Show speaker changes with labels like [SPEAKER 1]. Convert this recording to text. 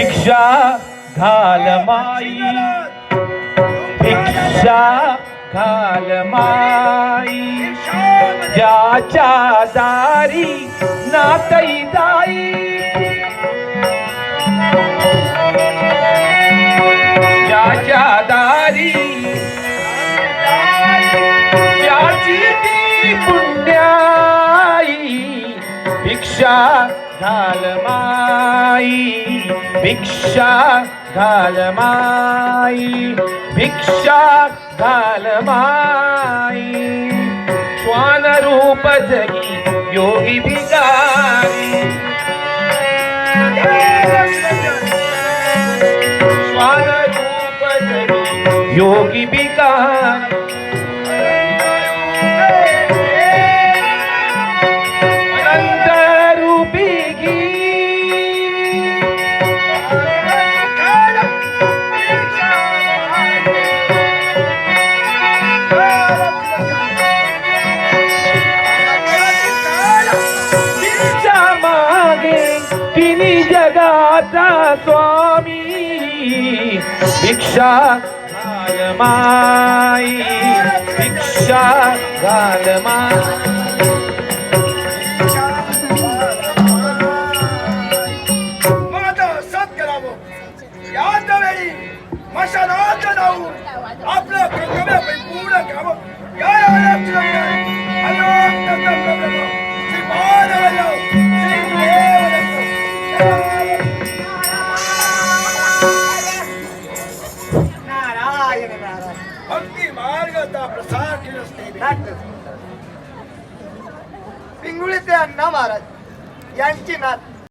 [SPEAKER 1] भिक्षा घाल माई. भिक्षा घाल माई. ज्याच्या दारी नातई दाई. भिक्षा घाल माई भिक्षा घाल माई भिक्षा घाल माई। श्वान रूप जगी योगी भिकारी श्वान रूप जगी योगी भिकारी जगाचा स्वामी भिक्षा घाल माई भिक्षा घाल माई
[SPEAKER 2] माझं सत करावं याच वेळी मशानात जाऊन आपलं कर्तव्य पूर्ण करावं या भक्ती मार्गाचा प्रसार केला
[SPEAKER 3] पिंगुळी पिंगुळीचे अण्णा महाराज यांची नात